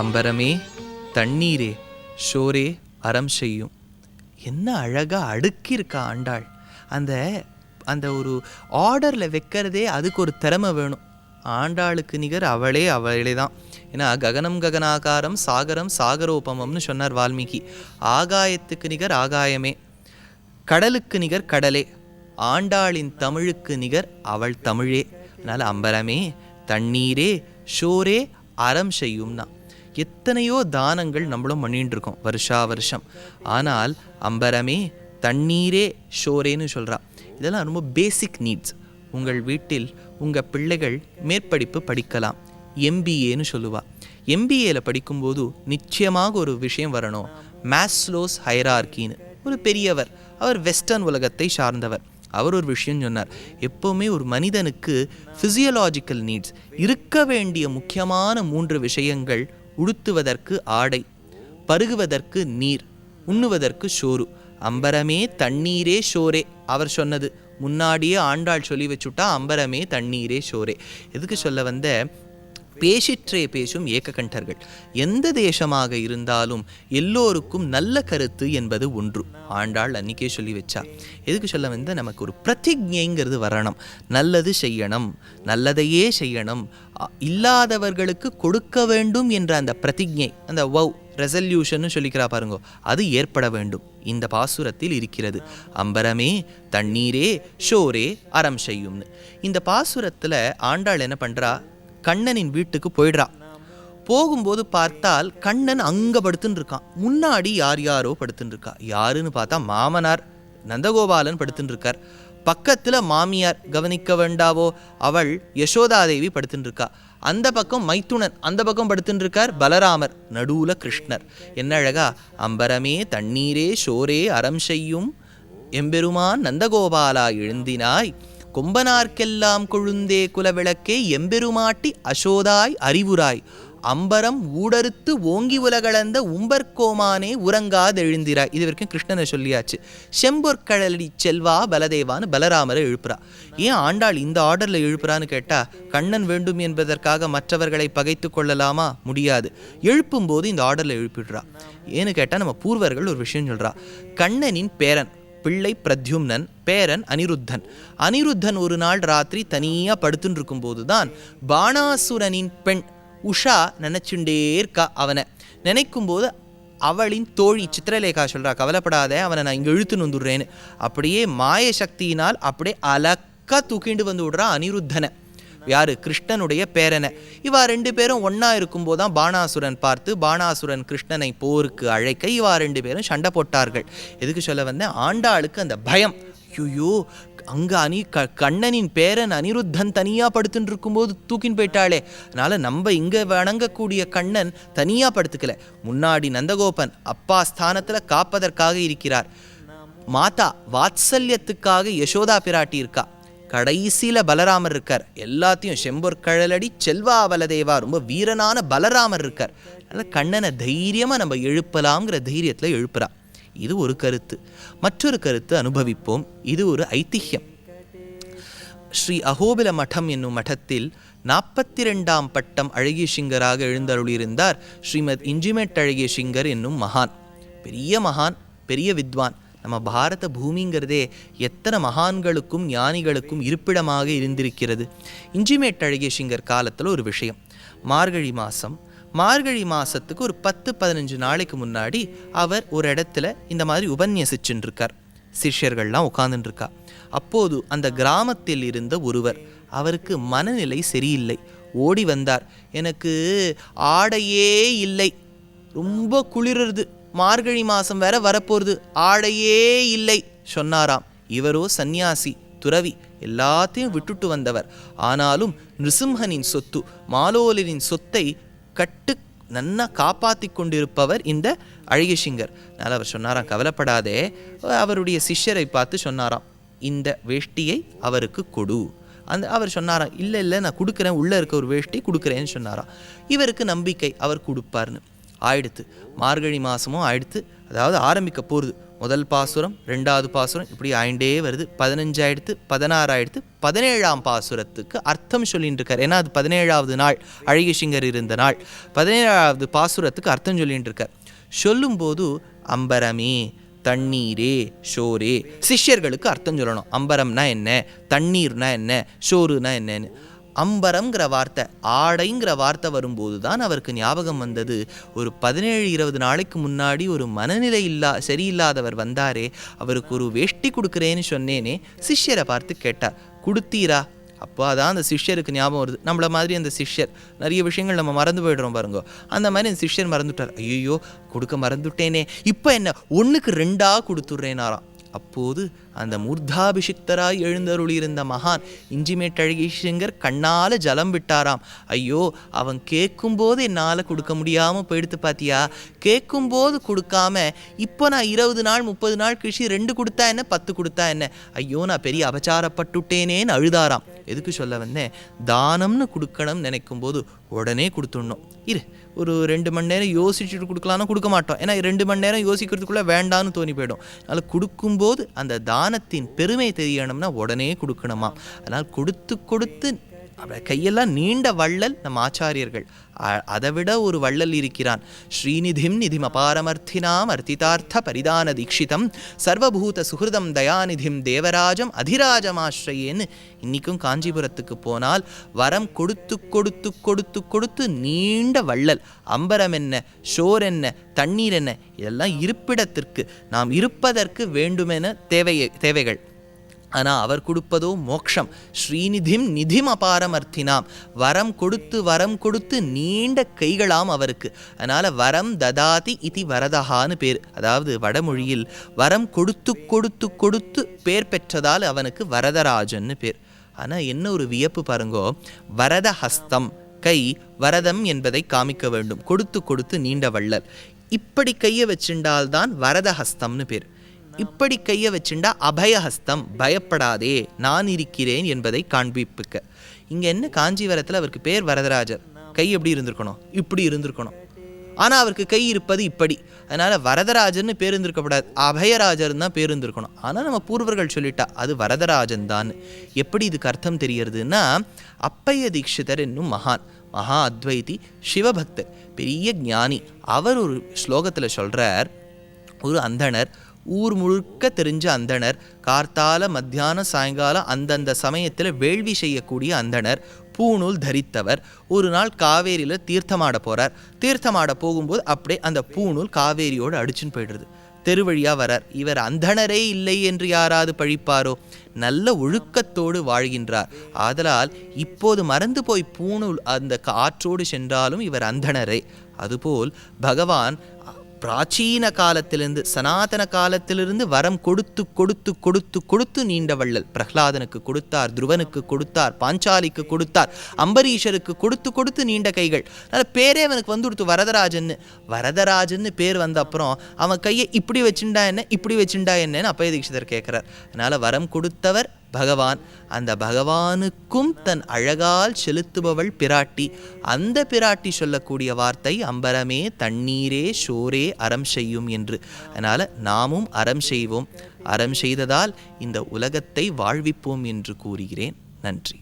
அம்பரமே தண்ணீரே ஷோரே அறம் செய்யும். என்ன அழகாக அடுக்கியிருக்கா ஆண்டாள். அந்த அந்த ஒரு ஆர்டரில் வைக்கிறதே அதுக்கு ஒரு திறமை வேணும். ஆண்டாளுக்கு நிகர் அவளே அவளே தான். ஏன்னா ககனம் ககனாகாரம் சாகரம் சாகரோபமம்னு சொன்னார் வால்மீகி. ஆகாயத்துக்கு நிகர் ஆகாயமே. கடலுக்கு நிகர் கடலே. ஆண்டாளின் தமிழுக்கு நிகர் அவள் தமிழே. அதனால் அம்பரமே தண்ணீரே ஷோரே அறம் செய்யும்னா. எத்தனையோ தானங்கள் நம்மளும் பண்ணிட்டு இருக்கோம் வருஷா வருஷம். ஆனால் அம்பரமே தண்ணீரே ஷோரேன்னு சொல்கிறா இதெல்லாம் ரொம்ப பேசிக் நீட்ஸ் உங்கள் வீட்டில் உங்கள் பிள்ளைகள் மேற்படிப்பு படிக்கலாம் எம்பிஏன்னு சொல்லுவா. எம்பிஏல படிக்கும்போது நிச்சயமாக ஒரு விஷயம் வரணும். மேஸ்லோஸ் ஹைரார்கின்னு ஒரு பெரியவர் அவர் வெஸ்டர்ன் உலகத்தை சார்ந்தவர். அவர் ஒரு விஷயம் சொன்னார் எப்போவுமே ஒரு மனிதனுக்கு ஃபிசியலாஜிக்கல் நீட்ஸ் இருக்க வேண்டிய முக்கியமான மூன்று விஷயங்கள் உடுத்துவதற்கு ஆடை பருகுவதற்கு நீர் உண்ணுவதற்கு சோறு. அம்பரமே தண்ணீரே ஷோரே அவர் சொன்னது. முன்னாடியே ஆண்டாள் சொல்லி வச்சுட்டா அம்பரமே தண்ணீரே ஷோரே எதுக்கு சொல்ல வந்த? பேசிற்றே பேசும் ஏககண்டர்கள் எந்த தேசமாக இருந்தாலும் எல்லோருக்கும் நல்ல கருத்து என்பது ஒன்று. ஆண்டாள் அன்னைக்கே சொல்லி வச்சா. எதுக்கு சொல்ல வந்த நமக்கு ஒரு பிரதிஜைங்கிறது வரணும். நல்லது செய்யணும். நல்லதையே செய்யணும். இல்லாதவர்களுக்கு கொடுக்க வேண்டும் என்ற அந்த பிரதிஜை அந்த வவ் ரெசல்யூஷன் சொல்லிக்கிறா பாருங்க அது ஏற்பட வேண்டும். இந்த பாசுரத்தில் இருக்கிறது. அம்பரமே தண்ணீரே ஷோரே அறம் செய்யும்னு. இந்த பாசுரத்தில் ஆண்டாள் என்ன பண்ணுறா கண்ணனின் வீட்டுக்கு போயிடுறா. போகும்போது பார்த்தால் கண்ணன் அங்கே படுத்துன்னு இருக்கான் முன்னாடி யார் யாரோ படுத்துன்னு இருக்கா யாருன்னு பார்த்தா மாமனார் நந்தகோபாலன் படுத்துன்னு இருக்கார் பக்கத்தில் மாமியார் கவனிக்க வேண்டாவோ அவள் யசோதாதேவி படுத்துன்னு இருக்கா அந்த பக்கம் மைத்துனன் அந்த பக்கம் படுத்துன்னு இருக்கார் பலராமர் நடுவுல கிருஷ்ணர். என்ன அழகா அம்பரமே தண்ணீரே ஷோரே அறம் செய்யும் எம்பெருமான் நந்தகோபாலா எழுந்தினாய் கொம்பனார்க்கெல்லாம் கொழுந்தே குலவிளக்கே எம்பெருமாட்டி அசோதாய் அறிவுராய். அம்பரம் ஊடறுத்து ஓங்கி உலகளந்த உம்பர்கோமானே உறங்காதெழுந்திராய். இது வரைக்கும் கிருஷ்ணனை சொல்லியாச்சு. செம்பொற்கழலடி செல்வா பலதேவான்னு பலராமரை எழுப்புறா. ஏன் ஆண்டாள் இந்த ஆர்டரில் எழுப்புறான்னு கேட்டா கண்ணன் வேண்டும் என்பதற்காக மற்றவர்களை பகைத்து கொள்ளலாமா? முடியாது. எழுப்பும்போது இந்த ஆர்டரில் எழுப்பிடுறா. ஏன்னு கேட்டால் நம்ம பூர்வர்கள் ஒரு விஷயம் சொல்கிறா கண்ணனின் பேரன் பிள்ளை பிரத்யும்னன் பேரன் அனிருத்தன். அனிருத்தன் ஒரு நாள் ராத்திரி தனியாக படுத்துன்னு இருக்கும்போது தான் பாணாசுரனின் பெண் உஷா நினச்சுண்டே இருக்கா அவனை. நினைக்கும்போது அவளின் தோழி சித்திரலேகா சொல்கிறா கவலைப்படாத அவனை நான் இங்கே இழுத்துன்னு வந்துடுறேன்னு. அப்படியே மாய சக்தியினால் அப்படியே அலக்க தூக்கிண்டு வந்து விடுறா அனிருத்தனை. யார்? கிருஷ்ணனுடைய பேரனை. இவா ரெண்டு பேரும் ஒன்றா இருக்கும்போது தான் பாணாசுரன் பார்த்து பாணாசுரன் கிருஷ்ணனை போருக்கு அழைக்க இவா ரெண்டு பேரும் சண்டை போட்டார்கள். எதுக்கு சொல்ல வந்தேன்? ஆண்டாளுக்கு அந்த பயம். ஐயோ அங்கே அனி க கண்ணனின் பேரன் அனிருத்தன் தனியாக படுத்துட்டு இருக்கும்போது தூக்கின்னு போயிட்டாளே. அதனால் நம்ம இங்கே வணங்கக்கூடிய கண்ணன் தனியாக படுத்துக்கல. முன்னாடி நந்தகோபன் அப்பா ஸ்தானத்தில் காப்பதற்காக இருக்கிறார். மாதா வாத்சல்யத்துக்காக யசோதா பிராட்டி இருக்கா? கடைசியில் பலராமர் இருக்கார். எல்லாத்தையும் செம்பொற்கழலடி செல்வா பலதேவா ரொம்ப வீரனான பலராமர் இருக்கார். அதனால் கண்ணனை தைரியமாக நம்ம எழுப்பலாம்ங்கிற தைரியத்தில் எழுப்புறா. இது ஒரு கருத்து. மற்றொரு கருத்து அனுபவிப்போம். இது ஒரு ஐதிஹ்யம் ஸ்ரீ அகோபில மடம் என்னும் மடத்தில் நாற்பத்தி ரெண்டாம் பட்டம் அழகிய சிங்கராக எழுந்தருளியிருந்தார் ஸ்ரீமத் இஞ்சிமெட் அழகிய சிங்கர் என்னும் மகான். பெரிய மகான் பெரிய வித்வான். நம்ம பாரத பூமிங்கிறதே எத்தனை மகான்களுக்கும் ஞானிகளுக்கும் இருப்பிடமாக இருந்திருக்கிறது. இஞ்சிமேட் அழகிய சிங்கர் காலத்தில் ஒரு விஷயம். மார்கழி மாதம் மார்கழி மாதத்துக்கு ஒரு பத்து பதினஞ்சு நாளைக்கு முன்னாடி அவர் ஒரு இடத்துல இந்த மாதிரி உபன்யசிச்சுட்டு இருக்கார் சிஷ்யர்கள்லாம் உட்கார்ந்துட்டு இருக்கா அப்போது அந்த கிராமத்தில் இருந்த ஒருவர் அவருக்கு மனநிலை சரியில்லை. ஓடி வந்தார். எனக்கு ஆடையே இல்லை. ரொம்ப குளிருது. மார்கழி மாசம் வேற வரப்போறது. ஆடையே இல்லை சொன்னாராம். இவரோ சந்நியாசி துறவி எல்லாத்தையும் விட்டுட்டு வந்தவர். ஆனாலும் நிருசிம்ஹனின் சொத்து மாலோலரின் சொத்தை கட்டு நன்னா காப்பாத்தி கொண்டிருப்பவர் இந்த அழகிசிங்கர் அதனால் அவர் சொன்னாராம் கவலைப்படாதே அவருடைய சிஷ்யரை பார்த்து சொன்னாராம் இந்த வேஷ்டியை அவருக்கு கொடு. அந்த அவர் சொன்னாராம் இல்லை இல்லை நான் கொடுக்குறேன் உள்ளே இருக்க ஒரு வேஷ்டி கொடுக்குறேன்னு சொன்னாராம். இவருக்கு நம்பிக்கை அவர் கொடுப்பார்னு. ஆயிடுத்து. மார்கழி மாதமும் ஆயிடுத்து. அதாவது ஆரம்பிக்க போகிறது முதல் பாசுரம் ரெண்டாவது பாசுரம் இப்படி ஆயிண்டே வருது. பதினஞ்சாயிடுத்து பதினாறாயிடுத்து பதினேழாம் பாசுரத்துக்கு அர்த்தம் சொல்லிட்டு இருக்கார் ஏன்னா அது பதினேழாவது நாள். அழகிசிங்கர் இருந்த நாள். பதினேழாவது பாசுரத்துக்கு அர்த்தம் சொல்லிட்டு இருக்கார் சொல்லும்போது அம்பரமே தண்ணீரே ஷோரே சிஷ்யர்களுக்கு அர்த்தம் சொல்லணும். அம்பரம்னா என்ன? தண்ணீர்னா என்ன? ஷோருனா என்னன்னு. அம்பரம்ங்கிற வார்த்தை ஆடைங்கிற வார்த்தை வரும்போது தான் அவருக்கு ஞாபகம் வந்தது. ஒரு பதினேழு இருபது நாளைக்கு முன்னாடி ஒரு மனநிலை இல்லா சரியில்லாதவர் வந்தாரே அவருக்கு ஒரு வேஷ்டி கொடுக்குறேன்னு சொன்னேனே சிஷ்யரை பார்த்து கேட்டார் கொடுத்தீரா? அப்போ அதான் அந்த சிஷ்யருக்கு ஞாபகம் வருது. நம்மளை மாதிரி அந்த சிஷ்யர் நிறைய விஷயங்கள் நம்ம மறந்து போயிடுறோம் பாருங்க. அந்த மாதிரி அந்த சிஷ்யர் மறந்துட்டார். ஐயோ கொடுக்க மறந்துட்டேனே இப்போ என்ன? ஒன்றுக்கு ரெண்டாக கொடுத்துட்றேனாராம். அப்போது அந்த மூர்த்தாபிஷிக்தராய் எழுந்தருளியிருந்த மகான் இஞ்சிமேட்டழகிஷங்கர் கண்ணால ஜலம் விட்டாராம். ஐயோ அவன் கேட்கும்போது என்னால் கொடுக்க முடியாமல் போயிடுத்து பாத்தியா? கேட்கும்போது கொடுக்காம இப்போ நான் இருபது நாள் முப்பது நாள் கழிச்சு ரெண்டு கொடுத்தா என்ன பத்து கொடுத்தா என்ன? ஐயோ நான் பெரிய அபச்சாரப்பட்டுட்டேனேன்னு அழுதாராம். எதுக்கு சொல்ல வந்தேன்? தானம்னு கொடுக்கணும்னு நினைக்கும் போது உடனே கொடுத்துடணும். இரு ஒரு ரெண்டு மணி நேரம் யோசிச்சுட்டு கொடுக்கலாம்னா கொடுக்க மாட்டோம். ஏன்னா ரெண்டு மணி நேரம் யோசிக்கிறதுக்குள்ளே வேண்டான்னு தோணி போயிடும். அதனால் கொடுக்கும்போது அந்த தானத்தின் பெருமை தெரியணும்னா உடனே கொடுக்கணுமா அதனால் கொடுத்து கொடுத்து அவ- கையெல்லாம் நீண்ட வள்ளல் நம் ஆச்சாரியர்கள். அதை விட ஒரு வள்ளல் இருக்கிறான். ஸ்ரீநிதிம் நிதிம் அபாரமர்த்தினாம் அர்த்திதார்த்த பரிதான தீட்சிதம். சர்வபூத சுகிருதம் தயாநிதிம் தேவராஜம் அதிராஜமாශ්ரயேன்னு இன்னைக்கும் காஞ்சிபுரத்துக்கு போனால் வரம் கொடுத்து கொடுத்து கொடுத்து கொடுத்து நீண்ட வள்ளல். அம்பரம் என்ன ஷோர் என்ன தண்ணீர் என்ன இதெல்லாம் இருப்பிடத்திற்கு. நாம் இருப்பதற்கு வேண்டுமென தேவை தேவைகள். ஆனால் அவர் கொடுப்பதோ மோக்ஷம். ஸ்ரீநிதிம் நிதிம் அபாரமர்த்தினாம். வரம் கொடுத்து வரம் கொடுத்து நீண்ட கைகளாம் அவருக்கு. அதனால் வரம் ததாதி இதி வரதஹான்னு பேர். அதாவது வடமொழியில் வரம் கொடுத்து கொடுத்து கொடுத்து பேர் பெற்றதால் அவனுக்கு வரதராஜன்னு பேர். ஆனால் என்ன ஒரு வியப்பு பாருங்கோ. வரத ஹஸ்தம் கை வரதம் என்பதை காமிக்க வேண்டும். கொடுத்து கொடுத்து நீண்ட வள்ளல். இப்படி கையை வச்சுண்டால்தான் வரதஹஸ்தம்னு பேர். இப்படி கையை வச்சுண்டா அபயஹஸ்தம் பயப்படாதே நான் இருக்கிறேன் என்பதை காண்பிப்புக்க. இங்கே என்ன காஞ்சிவரத்தில் அவருக்கு பேர் வரதராஜர்? கை எப்படி இருந்திருக்கணும்? இப்படி இருந்திருக்கணும். ஆனால் அவருக்கு கை இருப்பது இப்படி. அதனால் வரதராஜர்னு பேர் இருந்திருக்கப்படாது. அபயராஜர்னு தான் பேர் இருந்திருக்கணும். ஆனால் நம்ம பூர்வர்கள் சொல்லிட்டா அது வரதராஜன் தான். எப்படி இதுக்கு அர்த்தம் தெரியறதுன்னா அப்பைய தீட்சிதர் என்னும் மகான் மகா அத்வைதி சிவபக்தர் பெரிய ஞானி. அவர் ஒரு ஸ்லோகத்தில் சொல்கிறார் ஒரு அந்தணர் ஊர் முழுக்க தெரிஞ்ச அந்தணர் கார்த்தால மத்தியான சாயங்காலம் அந்தந்த சமயத்தில் வேள்வி செய்யக்கூடிய அந்தணர் பூநூல் தரித்தவர். ஒரு நாள் காவேரியில் தீர்த்தமாட போகிறார் தீர்த்தமாட போகும்போது அப்படியே அந்த பூநூல் காவேரியோடு அடிச்சுன்னு போயிடுறது தெருவழியாக வரார். இவர் அந்தணரே இல்லை என்று யாராவது பழிப்பாரோ? நல்ல ஒழுக்கத்தோடு வாழ்கின்றார். ஆதலால் இப்போது மறந்து போய் பூணூல் அந்த காற்றோடு சென்றாலும் இவர் அந்தணரே. அதுபோல் பகவான் பிராச்சீன காலத்திலிருந்து சனாதன காலத்திலிருந்து வரம் கொடுத்து கொடுத்து கொடுத்து கொடுத்து நீண்ட வள்ளல். பிரஹ்லாதனுக்கு கொடுத்தார் துருவனுக்கு கொடுத்தார் பாஞ்சாலிக்கு கொடுத்தார் அம்பரீஷருக்கு கொடுத்து கொடுத்து நீண்ட கைகள். அதனால் பேரே அவனுக்கு வந்து கொடுத்து வரதராஜன்னு. வரதராஜன்னு பேர் வந்த அப்புறம் அவன் கையை இப்படி வச்சுண்டா என்ன இப்படி வச்சுண்டா என்னன்னு அப்பய தீட்சிதர் கேட்குறார். அதனால் வரம் கொடுத்தவர் பகவான் அந்த பகவானுக்கும் தன் அழகால் செலுத்துபவள் பிராட்டி. அந்த பிராட்டி சொல்லக்கூடிய வார்த்தை அம்பரமே தண்ணீரே ஷோரே அறம் செய்யும் என்று. அதனால் நாமும் அறம் செய்வோம். அறம் செய்ததால் இந்த உலகத்தை வாழ்விப்போம் என்று கூறுகிறேன். நன்றி.